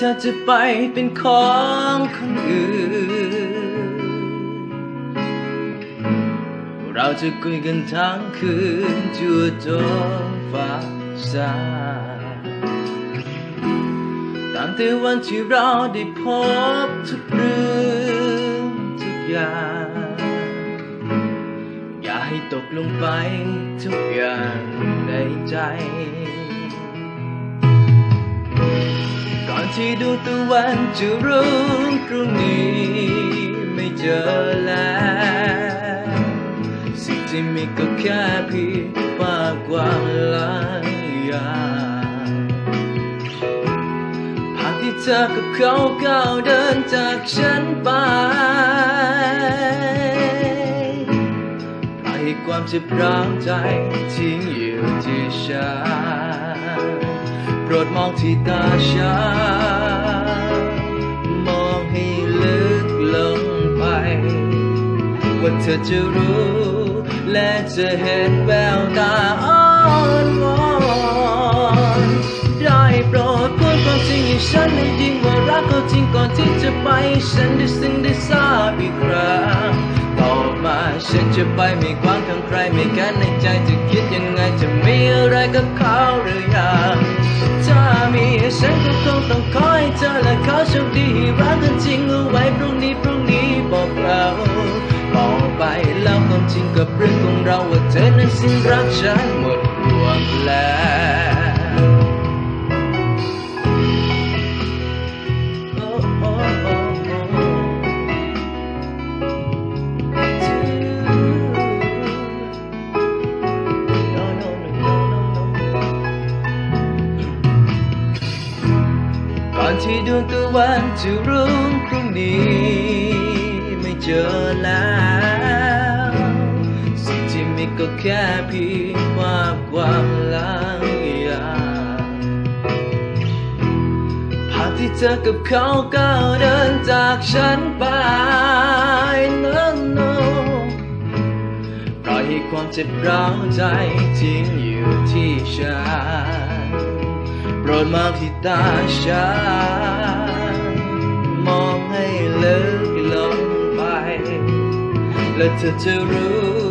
เธอจะไปเป็นของคนอื่น เราจะคุยกันทั้งคืนจัวจนฟ้าสาตั้งแต่วันที่เราได้พบทุกเรื่องทุกอย่าง อย่าให้ตกลงไปทุกอย่างในใจ ที่ดวงตะวันจะรุ่งพรุ่งนี้ไม่เจอแล้วสิ่งที่มีก็แค่เพียงความกว้าหลายอย่างภาพที่เธอกับเขาก้าวเดินจากฉันไปปล่อยให้ความเจ็บร้าวใจทิ้งอยู่ที่ฉัน โปรดมองที่ตาฉันมองให้ลึกลงไป ว่าเธอจะรู้ และจะเห็นแววตาอ่อนวอนได้โปรดพูดความจริงให้ฉันได้ยินว่ารักเขาจริงก่อนที่จะไป ฉันได้ซึ้งได้ทราบอีกครั้งต่อมาฉันจะไปไม่กว้างทางใครไม่แค้นในใจจะคิดยังไงจะมีอะไรกับเขาหรือยัง ความจริงกับเรื่องของเราว่าเธอนั้นสิ้นรักฉันหมดห่วงแล้วก่อนที่ดวงตะวันจะรุ่งพรุ่งนี้ไม่เจอแล้ว ก็แค่เพียงความความลังยาภาพที่เธอกับเขาก้าวเดินจากฉันไป no, no ปล่อยให้ความเจ็บร้าวใจทิ้งอยู่ที่ฉันโปรดมองที่ตาฉันมองให้ลึกลงไป และเธอจะรู้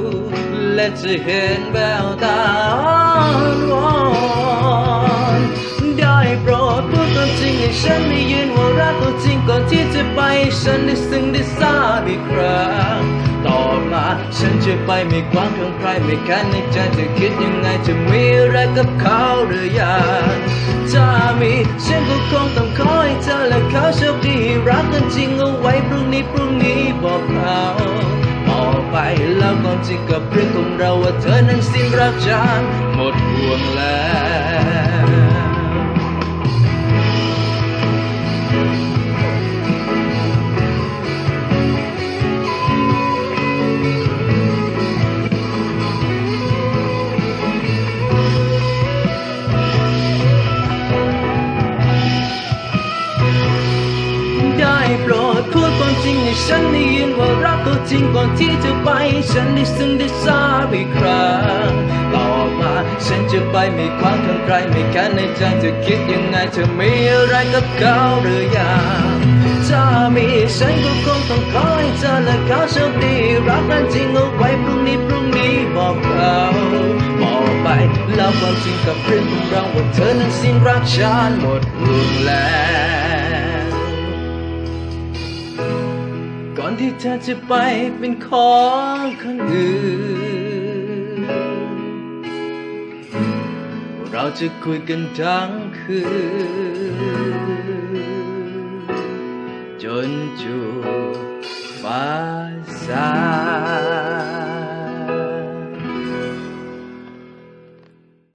และจะเห็นแววตาอ่อนวอนได้โปรดพูดความจริงให้ฉันได้ยินว่ารักเขาจริงก่อนที่จะไป ฉันได้ซึ้งได้ทราบอีกครั้งต่อมา ฉันจะไปไม่กว้างของใครไม่แค้นในใจจะคิดยังไงจะมีอะไรกับเขาหรือยังถ้ามีฉันก็คงต้องขอให้เธอและเขาโชคดีรักกันจริงเอาไว้พรุ่งนี้พรุ่งนี้บอกเขา จริงกับเรื่องของเราว่าเธอนั้นสิ้นรักฉันหมด ริงให้ฉันได้ยินว่ารักเขาจริงก่อนที่จะไป ฉันได้ซึ้งได้ทราบอีกครั้งต่อมา ฉันจะไปไม่ขวางทางใครไม่แค้นในใจจะคิดยังไงเธอมีอะไรกับเขาหรือยังถ้ามีฉันก็คงต้องขอให้เธอและเขาโชคดีรักนั้นจริงเอาไว้พรุ่งนี้พรุ่งนี้บอกเขาบอกไปแล้วความจริงกับเรื่องของเราว่าเธอนั้นสิ้นรักฉันหมดห่งแล้ว ที่เธอจะไปเป็นของคนอื่น เราจะคุยกันทั้งคืน จนจูฟ้าสาง